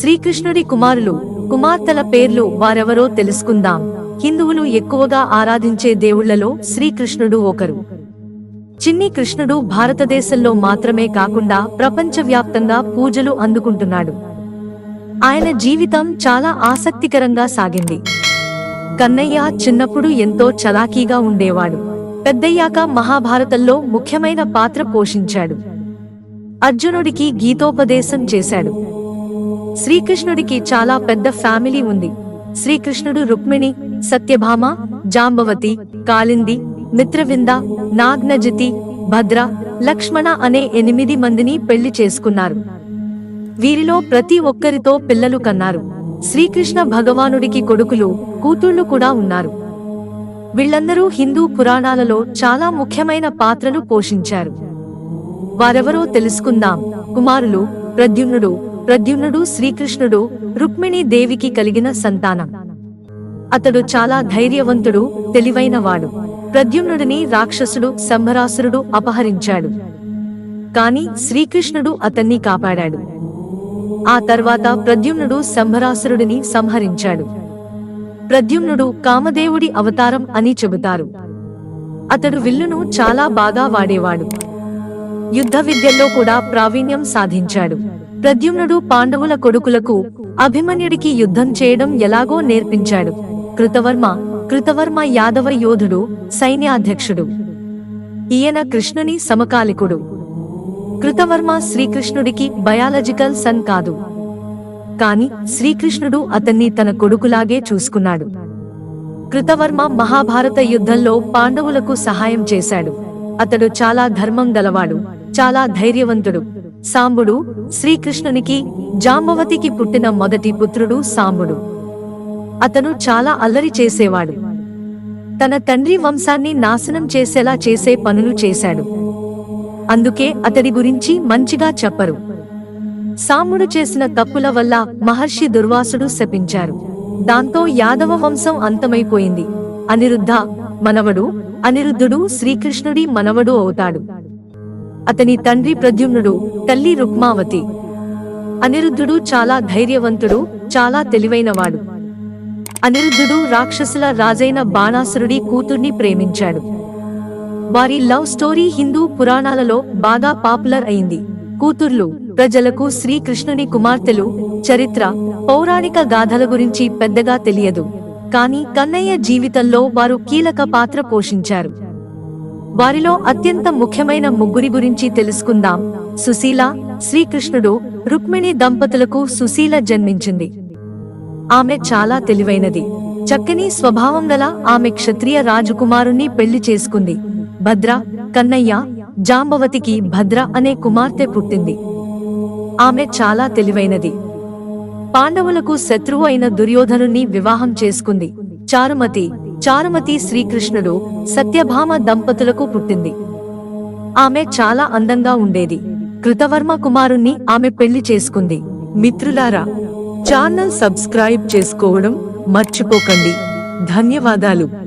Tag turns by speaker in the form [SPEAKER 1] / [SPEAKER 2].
[SPEAKER 1] శ్రీకృష్ణుడి కుమారులు కుమార్తెల పేర్లు వారెవరో తెలుసుకుందాం. హిందువులు ఎక్కువగా ఆరాధించే దేవుళ్ళలో శ్రీకృష్ణుడు ఒకరు. చిన్ని కృష్ణుడు భారతదేశంలో మాత్రమే కాకుండా ప్రపంచవ్యాప్తంగా పూజలు అందుకుంటున్నాడు. ఆయన జీవితం చాలా ఆసక్తికరంగా సాగింది. కన్నయ్య చిన్నప్పుడు ఎంతో చలాకీగా ఉండేవాడు. పెద్దయ్యాక మహాభారతంలో ముఖ్యమైన పాత్ర పోషించాడు. అర్జునుడికి గీతోపదేశం చేశాడు. శ్రీకృష్ణుడికి చాలా పెద్ద ఫ్యామిలీ ఉంది. శ్రీకృష్ణుడు రుక్మిణి సత్యభామ జాంబవతి కాలింది మిత్రవింద నాగ్నజితి భద్ర లక్ష్మణ అనే ఎనిమిది మందిని పెళ్ళి చేసుకున్నారు. వీరిలో ప్రతి ఒక్కరితో పిల్లలు కన్నారు. శ్రీకృష్ణ భగవానుడికి కొడుకులు కూతుళ్ళు కూడా ఉన్నారు. వీళ్ళందరూ హిందూ పురాణాలలో చాలా ముఖ్యమైన పాత్రలు పోషించారు. వారెవరో తెలుసుకుందాం. కుమారులు ప్రద్యుమ్నుడు ప్రద్యుమ్నుడు శ్రీకృష్ణుడు రుక్మిణీ దేవికి కలిగిన సంతానం. అతడు చాలా ధైర్యవంతుడు తెలివైనవాడు. ప్రద్యుమ్నుడిని రాక్షసుడు సంభరాసురుడు అపహరించాడు. కాని శ్రీకృష్ణుడు అతన్ని కాపాడాడు. ఆ తర్వాత ప్రద్యుమ్నుడు సంభరాసురుడిని సంహరించాడు. ప్రద్యుమ్నుడు కామదేవుడి అవతారం అని చెబుతారు. అతడు విల్లును చాలా బాగా వాడేవాడు. యుద్ధ విద్యల్లో కూడా ప్రావీణ్యం సాధించాడు. ప్రద్యుమ్నుడు పాండవుల కొడుకులకు అభిమన్యుడికి యుద్ధం చేయడం ఎలాగో నేర్పించాడు. కృతవర్మ కృతవర్మ యాదవ యోధుడు సైన్యాధ్యక్షుడు. ఈయన కృష్ణుని సమకాలికుడు. కృతవర్మ శ్రీకృష్ణుడికి బయాలజికల్ సన్ కాదు. కాని శ్రీకృష్ణుడు అతన్ని తన కొడుకులాగే చూసుకున్నాడు. కృతవర్మ మహాభారత యుద్ధంలో పాండవులకు సహాయం చేశాడు. అతడు చాలా ధర్మం గలవాడు చాలా ధైర్యవంతుడు. సాంబుడు శ్రీకృష్ణునికి జాంబవతికి పుట్టిన మొదటి పుత్రుడు సాంబుడు. అతను చాలా అల్లరి చేసేవాడు. తన తండ్రి వంశాన్ని నాశనం చేసేలా చేసే పనులు చేశాడు. అందుకే అతడి గురించి మంచిగా చెప్పరు. సాముడు చేసిన తప్పుల వల్ల మహర్షి దుర్వాసుడు శపించారు. దాంతో యాదవ వంశం అంతమైపోయింది. అనిరుద్ధ మనవడు అనిరుద్ధుడు శ్రీకృష్ణుడి మనవడు అవుతాడు. అతని తండ్రి ప్రద్యుమ్నుడు తల్లి రుక్మావతి. అనిరుద్ధుడు చాలా ధైర్యవంతుడు చాలా తెలివైనవాడు. అనిరుద్ధుడు రాక్షసుల రాజైన బాణాసురుడి కూతుర్ని ప్రేమించాడు. వారి లవ్ స్టోరీ హిందూ పురాణాలలో బాగా పాపులర్ అయింది. కూతుర్లు ప్రజలకు శ్రీకృష్ణుని కుమార్తెలు చరిత్ర పౌరాణిక గాథల గురించి పెద్దగా తెలియదు. కాని కన్నయ్య జీవితంలో వారు కీలక పాత్ర పోషించారు. వారిలో అత్యంత ముఖ్యమైన ముగ్గురి గురించి తెలుసుకుందాం. సుశీల శ్రీకృష్ణుడు రుక్మిణి దంపతులకు సుశీల జన్మించింది. ఆమె చాలా తెలివైనది. చక్కని స్వభావం గల ఆమె క్షత్రియ రాజకుమారుణ్ణి పెళ్ళి చేసుకుంది. భద్ర కన్నయ్య జాంబవతికి భద్ర అనే కుమార్తె పుట్టింది. ఆమె చాలా తెలివైనది. పాండవులకు శత్రువు అయిన దుర్యోధనుణ్ణి వివాహం చేసుకుంది. చారుమతి చారుమతి శ్రీకృష్ణుడు సత్యభామ దంపతులకు పుట్టింది. ఆమె చాలా అందంగా ఉండేది. కృతవర్మ కుమారుణ్ణి ఆమె పెళ్ళి చేసుకుంది. మిత్రులారా ఛానల్ సబ్స్క్రైబ్ చేసుకోవడం మర్చిపోకండి. ధన్యవాదాలు.